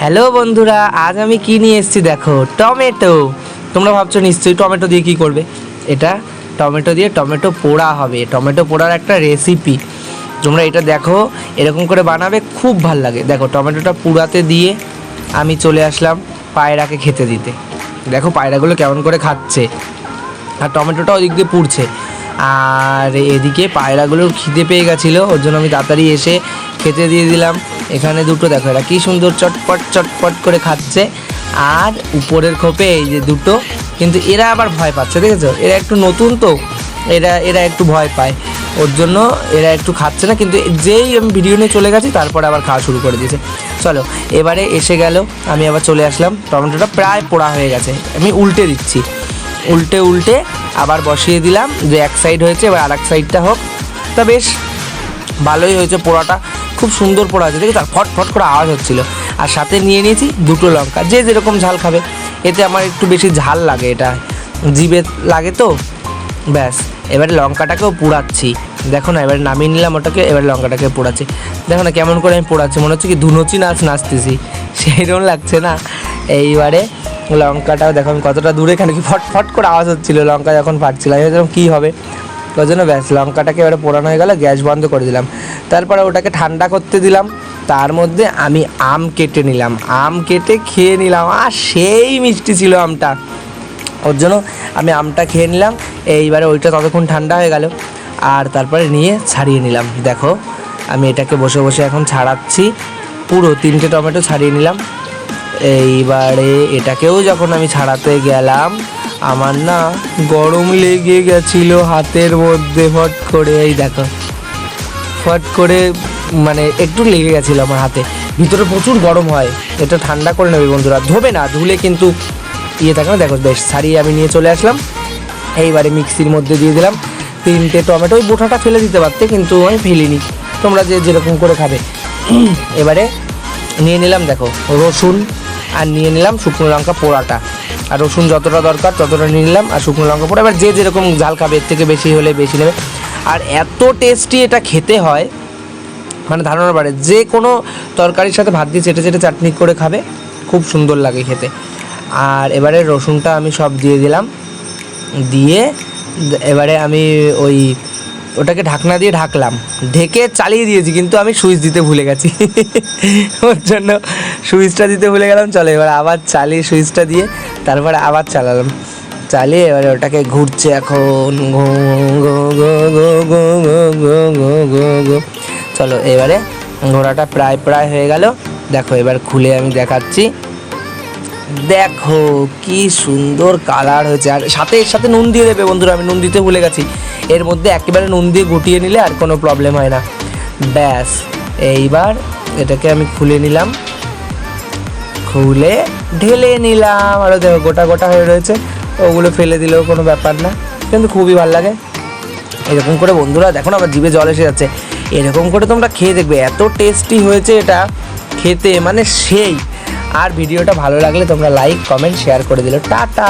Hello বন্ধুরা, আজ আমি কি নিয়ে এসেছি দেখো? টমেটো। তোমরা ভাবছ নিশ্চয়ই টমেটো দিয়ে কি করবে? এটা টমেটো দিয়ে টমেটো পোড়া হবে। টমেটো পোড়ার একটা রেসিপি তোমরা এটা দেখো, এরকম করে বানাবে, খুব ভালো লাগে। দেখো, টমেটোটা পুড়াতে দিয়ে আমি চলে আসলাম পায়রাকে খেতে দিতে। দেখো, পায়রাগুলো কেমন করে খাচ্ছে। আর টমেটোটা ওদিক দিয়ে পুড়ছে। আর এদিকে পায়রাগুলোর খিদে পেয়ে গেছিল, ওর জন্য আমি তাড়াতাড়ি এসে খেতে দিয়ে দিলাম। এখানে দুটো দেখো, এরা কী সুন্দর চটপট চটপট করে খাচ্ছে। আর উপরের খোপে এই যে দুটো, কিন্তু এরা আবার ভয় পাচ্ছে, দেখেছ? এরা একটু নতুন তো, এরা এরা একটু ভয় পায়। ওর জন্য এরা একটু খাচ্ছে না, কিন্তু যেই আমি ভিডিও নিয়ে চলে গেছি, তারপরে আবার খাওয়া শুরু করে দিয়েছে। চলো, এবারে এসে গেল, আমি আবার চলে আসলাম, টমেটোটা প্রায় পোড়া হয়ে গেছে। আমি উল্টে দিচ্ছি। উল্টে উল্টে আবার বসিয়ে দিলাম, যে এক সাইড হয়েছে, এবার আর এক সাইডটা হোক। তা বেশ, ভালোই হয়েছে পোড়াটা। খুব সুন্দর পোড়া আছে। দেখি তার ফট ফট করে আওয়াজ হচ্ছিল। আর সাথে নিয়ে নিয়েছি দুটো লঙ্কা। যে যেরকম ঝাল খাবে। এতে আমার একটু বেশি ঝাল লাগে এটা। জিভে লাগে তো। ব্যাস। এবারে লঙ্কাটাকেও পোড়াচ্ছি। দেখো না, এবারে নামিয়ে নিলাম ওটাকে, এবারে লঙ্কাটাকে পোড়াচ্ছি। দেখো না, কেমন করে আমি পোড়াচ্ছি। মনে হচ্ছে কি ধুনুচি নাচ নাচতেছি। সেইরকম লাগছে না? এইবারে লঙ্কাটাও দেখো আমি কতটা দূরে, এখানে কি ফট ফট করে আওয়াজ হচ্ছিল, লঙ্কা যখন ফাটছিল। আমি কী হবে? ওই জন্য ব্যাস, লঙ্কাটাকে এবারে পোড়ানো হয়ে গেল, গ্যাস বন্ধ করে দিলাম। তারপরে ওটাকে ঠান্ডা করতে দিলাম। তার মধ্যে আমি আম কেটে নিলাম। আম কেটে খেয়ে নিলাম, আর সেই মিষ্টি ছিল আমটা। ওর জন্য আমি আমটা খেয়ে নিলাম। এইবারে ওইটা ততক্ষণ ঠান্ডা হয়ে গেল। আর তারপরে নিয়ে ছাড়িয়ে নিলাম। দেখো, আমি এটাকে বসে বসে এখন ছাড়াচ্ছি। পুরো তিনটে টমেটো ছাড়িয়ে নিলাম। এইবারে এটাকেও যখন আমি ছাড়াতে গেলাম আমার না গরম লেগে গেছিল হাতের মধ্যে ফট করে, এই দেখো। ফট করে মানে একটু লেগে গেছিল আমার হাতে। ভিতরে প্রচুর গরম হয়, এটা ঠান্ডা করে নেবে বন্ধুরা। ধোবে না, ধুলে কিন্তু ইয়ে থাকে না, দেখো বেশ, সারিয়ে আমি নিয়ে চলে আসলাম। এইবারে মিক্সির মধ্যে দিয়ে দিলাম। তিনটে টমেটো, ওই বোটাটা ফেলে দিতে পারতে, কিন্তু আমি ফেলিনি। তোমরা যে যেরকম করে খাবে। এবারে নিয়ে নিলাম, দেখো, রসুন, আর নিয়ে নিলাম শুকনো লঙ্কা পোড়াটা। আর রসুন যতটা দরকার, ততটা নিয়ে নিলাম আর শুকনো লঙ্কা পোড়া। এবার যে যেরকম ঝাল খাবে, এর থেকে বেশি হলে বেশি নেবে। আর এত টেস্টি এটা খেতে হয় মানে ধারণার বাড়ে যে কোনো তরকারির সাথে ভাত দিয়ে চেটে চেটে চাটনি করে খাবে, খুব সুন্দর লাগে খেতে। আর এবারে রসুনটা আমি সব দিয়ে দিলাম। দিয়ে এবারে আমি ওই ওটাকে ঢাকনা দিয়ে ঢাকলাম। ঢেকে চালিয়ে দিয়েছি, কিন্তু আমি সুইচ দিতে ভুলে গেছি। ওর জন্য সুইচটা দিতে ভুলে গেলাম। চলো এবার আবার চালিয়ে সুইচটা দিয়ে তারপরে আবার চালালাম। চালিয়ে এবারে ওটাকে ঘুরছে এখন। চলো এবারে ঘোড়াটা প্রায় প্রায় হয়ে গেল। দেখো এবার খুলে আমি দেখাচ্ছি। দেখো কি সুন্দর কালার হয়েছে। আর সাথে এর সাথে নুন দিয়ে দেবে বন্ধুরা, আমি নুন দিতে ভুলে গেছি। এর মধ্যে একেবারে নুন দিয়ে গুটিয়ে নিলে আর কোনো প্রবলেম হয় না। ব্যাস, এইবার এটাকে আমি খুলে নিলাম। খুলে ঢেলে নিলাম। আরও দেখো, গোটা গোটা হয়ে রয়েছে। ওগুলো ফেলে দিলেও কোনো ব্যাপার না। কিন্তু খুবই ভালো লাগে। এরকম করে বন্ধুরা, দেখো না, আমার জিভে জল এসে যাচ্ছে। এরকম করে তোমরা খেয়ে দেখবে। এত টেস্টি হয়েছে এটা খেতে মানে সেই। আর ভিডিওটা ভালো লাগলে তোমরা লাইক কমেন্ট শেয়ার করে দিলে। টাটা!